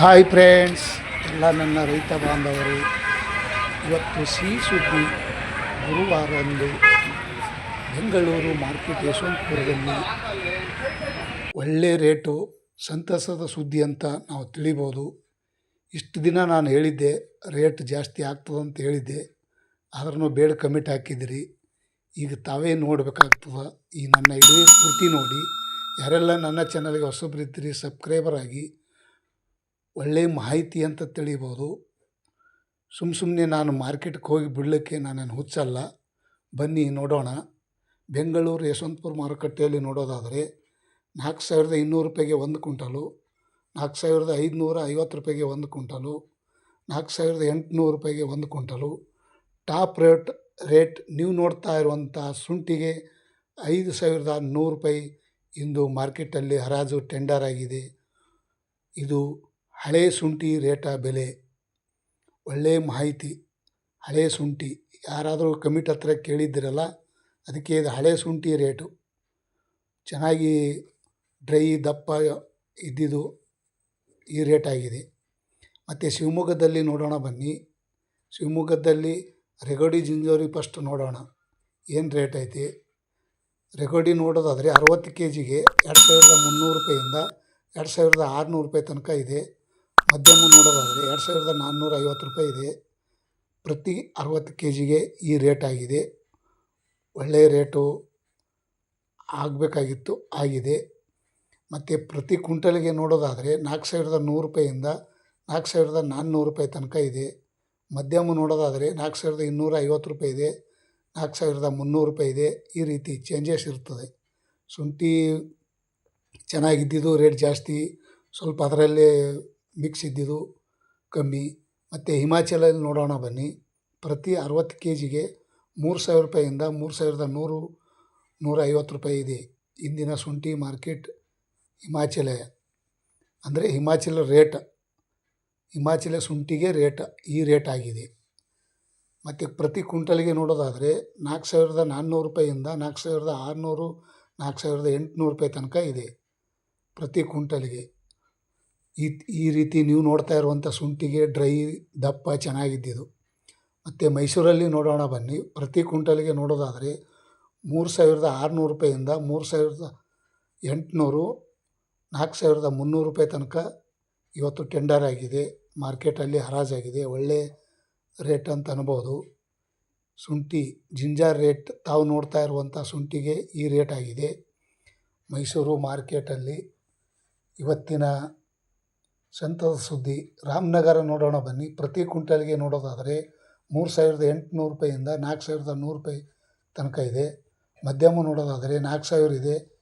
Hi friends ಎಲ್ಲ ನನ್ನ ರೈತ ಬಾಂಧವರು, ಇವತ್ತು ಸಿಹಿ ಸುದ್ದಿ ಗುರುವಾರಂದು ಬೆಂಗಳೂರು ಮಾರ್ಕೆಟ್ ಯಶವಂತಪುರದಲ್ಲಿ ಒಳ್ಳೆ ರೇಟು, ಸಂತಸದ ಸುದ್ದಿ ಅಂತ ನಾವು ತಿಳಿಬೋದು. ಇಷ್ಟು ದಿನ ನಾನು ಹೇಳಿದ್ದೆ, ರೇಟ್ ಜಾಸ್ತಿ ಆಗ್ತದೆ ಅಂತ ಹೇಳಿದ್ದೆ. ಆದ್ರೂ ಬೇಡ ಕಮಿಟ್ ಹಾಕಿದಿರಿ. ಈಗ ತಾವೇ ನೋಡಬೇಕಾಗ್ತದೆ. ಈ ನನ್ನ ಇಡೀ ಪೂರ್ತಿ ನೋಡಿ, ಯಾರೆಲ್ಲ ನನ್ನ ಚಾನಲ್ಗೆ ಹೊಸಬ್ರು ಇದ್ದೀರಿ ಸಬ್ಸ್ಕ್ರೈಬರ್ ಆಗಿ ಒಳ್ಳೆಯ ಮಾಹಿತಿ ಅಂತ ತಿಳಿಬೋದು. ಸುಮ್ಮ ಸುಮ್ಮನೆ ನಾನು ಮಾರ್ಕೆಟ್ಗೆ ಹೋಗಿ ಬಿಡಲಿಕ್ಕೆ ನಾನೇನು ಹುಚ್ಚಲ್ಲ. ಬನ್ನಿ ನೋಡೋಣ. ಬೆಂಗಳೂರು ಯಶವಂತಪುರ ಮಾರುಕಟ್ಟೆಯಲ್ಲಿ ನೋಡೋದಾದರೆ ನಾಲ್ಕು ಸಾವಿರದ ಇನ್ನೂರು ರೂಪಾಯಿಗೆ ಒಂದು ಕುಂಟಲು ನಾಲ್ಕು ಸಾವಿರದ ಐದುನೂರ ಐವತ್ತು ರೂಪಾಯಿಗೆ ಒಂದು ಕುಂಟಲು ನಾಲ್ಕು ಸಾವಿರದ ಎಂಟುನೂರು ರೂಪಾಯಿಗೆ ಒಂದು ಕುಂಟಲು ಟಾಪ್ ರೇಟ್ ರೇಟ್ ನೀವು ನೋಡ್ತಾ ಇರುವಂಥ ಶುಂಠಿಗೆ ಐದು ಸಾವಿರದ ನೂರು ರೂಪಾಯಿ ಇಂದು ಮಾರ್ಕೆಟಲ್ಲಿ ಹರಾಜು ಟೆಂಡರ್ ಆಗಿದೆ. ಇದು ಹಳೆ ಶುಂಠಿ ರೇಟ ಬೆಲೆ ಒಳ್ಳೆಯ ಮಾಹಿತಿ, ಹಳೆ ಶುಂಠಿ ಯಾರಾದರೂ ಕಮಿಟ್ ಹತ್ರ ಕೇಳಿದ್ದೀರಲ್ಲ, ಅದಕ್ಕೆ ಇದು ಹಳೆ ಶುಂಠಿ ರೇಟು. ಚೆನ್ನಾಗಿ ಡ್ರೈ ದಪ್ಪ ಇದ್ದಿದ್ದು ಈ ರೇಟ್ ಆಗಿದೆ. ಮತ್ತು ಶಿವಮೊಗ್ಗದಲ್ಲಿ ನೋಡೋಣ ಬನ್ನಿ. ಶಿವಮೊಗ್ಗದಲ್ಲಿ ರೆಗೋಡಿ ಜಿಂಜೋರಿ ಫಸ್ಟ್ ನೋಡೋಣ. ಏನು ರೇಟ್ ಐತಿ? ರೆಗೋಡಿ ನೋಡೋದಾದರೆ ಅರವತ್ತು ಕೆ ಜಿಗೆ ಎರಡು ಸಾವಿರದ ಮುನ್ನೂರು ರೂಪಾಯಿಂದ ಎರಡು ಸಾವಿರದ ಆರುನೂರು ರೂಪಾಯಿ ತನಕ ಇದೆ. ಮಧ್ಯಮ ನೋಡೋದಾದರೆ ಎರಡು ಸಾವಿರದ ನಾನ್ನೂರ ಐವತ್ತು ರೂಪಾಯಿ ಇದೆ. ಪ್ರತಿ ಅರವತ್ತು ಕೆ ಜಿಗೆ ಈ ರೇಟ್ ಆಗಿದೆ. ಒಳ್ಳೆಯ ರೇಟು ಆಗಬೇಕಾಗಿತ್ತು, ಆಗಿದೆ. ಮತ್ತು ಪ್ರತಿ ಕುಂಟಲಿಗೆ ನೋಡೋದಾದರೆ ನಾಲ್ಕು ಸಾವಿರದ ನೂರು ರೂಪಾಯಿಂದ ನಾಲ್ಕು ಸಾವಿರದ ನಾನ್ನೂರು ರೂಪಾಯಿ ತನಕ ಇದೆ. ಮಧ್ಯಮ ನೋಡೋದಾದರೆ ನಾಲ್ಕು ಸಾವಿರದ ಇನ್ನೂರ ಐವತ್ತು ರೂಪಾಯಿ ಇದೆ. ನಾಲ್ಕು ಸಾವಿರದ ಮುನ್ನೂರು ರೂಪಾಯಿ ಇದೆ. ಈ ರೀತಿ ಚೇಂಜಸ್ ಇರ್ತದೆ. ಶುಂಠಿ ಚೆನ್ನಾಗಿದ್ದಿದ್ದು ರೇಟ್ ಜಾಸ್ತಿ. ಸ್ವಲ್ಪ ಅದರಲ್ಲೇ ಮಿಕ್ಸ್ ಇದ್ದಿದ್ದು ಕಮ್ಮಿ. ಮತ್ತು ಹಿಮಾಚಲಲ್ಲಿ ನೋಡೋಣ ಬನ್ನಿ. ಪ್ರತಿ ಅರವತ್ತು ಕೆ ಜಿಗೆ ಮೂರು ಸಾವಿರ ರೂಪಾಯಿಂದ ಮೂರು ಸಾವಿರದ ನೂರು, ನೂರ ಐವತ್ತು ರೂಪಾಯಿ ಇದೆ. ಇಂದಿನ ಶುಂಠಿ ಮಾರ್ಕೆಟ್ ಹಿಮಾಚಲ. ಅಂದರೆ ಹಿಮಾಚಲ ರೇಟ್, ಹಿಮಾಚಲ ಶುಂಠಿಗೆ ರೇಟ್, ಈ ರೇಟ್ ಆಗಿದೆ. ಮತ್ತು ಪ್ರತಿ ಕ್ವಿಂಟಲ್ಗೆ ನೋಡೋದಾದರೆ ನಾಲ್ಕು ಸಾವಿರದ ನಾನ್ನೂರು ರೂಪಾಯಿಂದ ನಾಲ್ಕು ಸಾವಿರದ ಆರುನೂರು, ನಾಲ್ಕು ಸಾವಿರದ ಎಂಟುನೂರು ರೂಪಾಯಿ ತನಕ ಇದೆ ಪ್ರತಿ ಕುಂಟಲಿಗೆ ಈ ಈ ರೀತಿ ನೀವು ನೋಡ್ತಾ ಇರುವಂಥ ಶುಂಠಿಗೆ ಡ್ರೈ ದಪ್ಪ ಚೆನ್ನಾಗಿದ್ದಿದ್ದು. ಮತ್ತು ಮೈಸೂರಲ್ಲಿ ನೋಡೋಣ ಬನ್ನಿ. ಪ್ರತಿ ಕುಂಟಲಿಗೆ ನೋಡೋದಾದರೆ ಮೂರು ಸಾವಿರದ ಆರುನೂರು ರೂಪಾಯಿಂದ ಮೂರು ಸಾವಿರದ ಎಂಟುನೂರು, ನಾಲ್ಕು ಸಾವಿರದ ಮುನ್ನೂರು ರೂಪಾಯಿ ತನಕ ಇವತ್ತು ಟೆಂಡರ್ ಆಗಿದೆ. ಮಾರ್ಕೆಟಲ್ಲಿ ಹರಾಜಾಗಿದೆ. ಒಳ್ಳೆ ರೇಟ್ ಅಂತ ಅನ್ಬೋದು. ಶುಂಠಿ, ಜಿಂಜರ್ ರೇಟ್, ತಾವು ನೋಡ್ತಾ ಇರುವಂಥ ಶುಂಠಿಗೆ ಈ ರೇಟ್ ಆಗಿದೆ. ಮೈಸೂರು ಮಾರ್ಕೆಟಲ್ಲಿ ಇವತ್ತಿನ ಸಂತದ ಸುದ್ದಿ. ರಾಮನಗರ ನೋಡೋಣ ಬನ್ನಿ. ಪ್ರತಿ ಕ್ವಿಂಟಲ್ಗೆ ನೋಡೋದಾದರೆ ಮೂರು ಸಾವಿರದ ಎಂಟುನೂರು ರೂಪಾಯಿಂದ ನಾಲ್ಕು ಸಾವಿರದ ನೂರು ರೂಪಾಯಿ ತನಕ ಇದೆ. ಮಧ್ಯಮ ನೋಡೋದಾದರೆ ನಾಲ್ಕು ಸಾವಿರ ಇದೆ.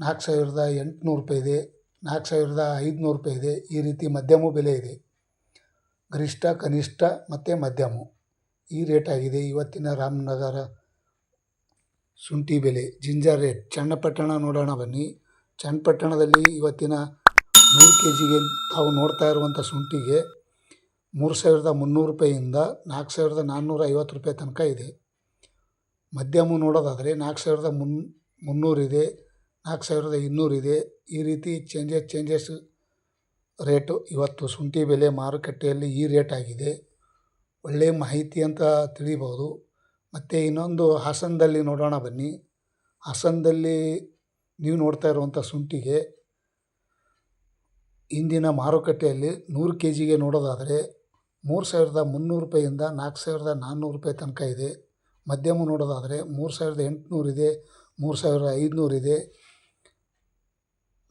ನಾಲ್ಕು ಸಾವಿರದ ಎಂಟುನೂರು ರೂಪಾಯಿ ಇದೆ. ನಾಲ್ಕು ಸಾವಿರದ ಐದುನೂರು ರೂಪಾಯಿ ಇದೆ. ಈ ರೀತಿ ಮಧ್ಯಮ ಬೆಲೆ ಇದೆ. ಗರಿಷ್ಠ, ಕನಿಷ್ಠ ಮತ್ತು ಮಧ್ಯಮ ಈ ರೇಟ್ ಆಗಿದೆ. ಇವತ್ತಿನ ರಾಮನಗರ ಶುಂಠಿ ಬೆಲೆ. Ginger rate. ಚನ್ನಪಟ್ಟಣ ನೋಡೋಣ ಬನ್ನಿ. ಚನ್ನಪಟ್ಟಣದಲ್ಲಿ ಇವತ್ತಿನ ನೂರು ಕೆ ಜಿಗೆ ತಾವು ನೋಡ್ತಾ ಇರುವಂಥ ಶುಂಠಿಗೆ ಮೂರು ಸಾವಿರದ ಮುನ್ನೂರು ರೂಪಾಯಿಯಿಂದ ನಾಲ್ಕು ಸಾವಿರದ ನಾನ್ನೂರ ಐವತ್ತು ರೂಪಾಯಿ ತನಕ ಇದೆ. ಮಧ್ಯಮ ನೋಡೋದಾದರೆ ನಾಲ್ಕು ಸಾವಿರದ ಮುನ್ ಮುನ್ನೂರಿದೆ ನಾಲ್ಕು ಸಾವಿರದ ಇನ್ನೂರಿದೆ ಈ ರೀತಿ ಚೇಂಜಸ್ ಚೇಂಜಸ್ ರೇಟು. ಇವತ್ತು ಶುಂಠಿ ಬೆಲೆ ಮಾರುಕಟ್ಟೆಯಲ್ಲಿ ಈ ರೇಟ್ ಆಗಿದೆ. ಒಳ್ಳೆಯ ಮಾಹಿತಿ ಅಂತ ತಿಳಿಬೋದು. ಮತ್ತು ಇನ್ನೊಂದು ಹಾಸನದಲ್ಲಿ ನೋಡೋಣ ಬನ್ನಿ. ಹಾಸನದಲ್ಲಿ ನೀವು ನೋಡ್ತಾ ಇರುವಂಥ ಶುಂಠಿಗೆ ಇಂದಿನ ಮಾರುಕಟ್ಟೆಯಲ್ಲಿ ನೂರು ಕೆ ಜಿಗೆ ನೋಡೋದಾದರೆ ಮೂರು ಸಾವಿರದ ಮುನ್ನೂರು ರೂಪಾಯಿಂದ ನಾಲ್ಕು ಸಾವಿರದ ನಾನ್ನೂರು ರೂಪಾಯಿ ತನಕ ಇದೆ. ಮಧ್ಯಮ ನೋಡೋದಾದರೆ ಮೂರು ಸಾವಿರದ ಎಂಟುನೂರಿದೆ ಮೂರು ಸಾವಿರದ ಐದುನೂರು ಇದೆ,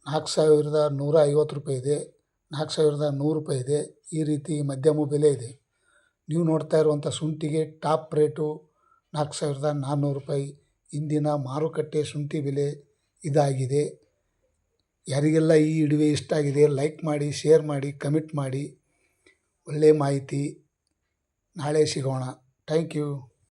ನಾಲ್ಕು ಸಾವಿರದ ನೂರ ಐವತ್ತು ರೂಪಾಯಿ ಇದೆ, ನಾಲ್ಕು ಸಾವಿರದ ನೂರು ರೂಪಾಯಿ ಇದೆ. ಈ ರೀತಿ ಮಧ್ಯಮ ಬೆಲೆ ಇದೆ. ನೀವು ನೋಡ್ತಾ ಇರುವಂಥ ಶುಂಠಿಗೆ ಟಾಪ್ ರೇಟು ನಾಲ್ಕು ಸಾವಿರದ ನಾನ್ನೂರು ರೂಪಾಯಿ. ಇಂದಿನ ಮಾರುಕಟ್ಟೆ ಶುಂಠಿ ಬೆಲೆ ಇದಾಗಿದೆ. ಯಾರಿಗೆಲ್ಲ ಈ ವಿಡಿಯೋ ಇಷ್ಟ ಆಗಿದೆ ಲೈಕ್ ಮಾಡಿ ಶೇರ್ ಮಾಡಿ ಕಮೆಂಟ್ ಮಾಡಿ ಒಳ್ಳೆಯ ಮಾಹಿತಿ. ನಾಳೆ ಸಿಗೋಣ. Thank you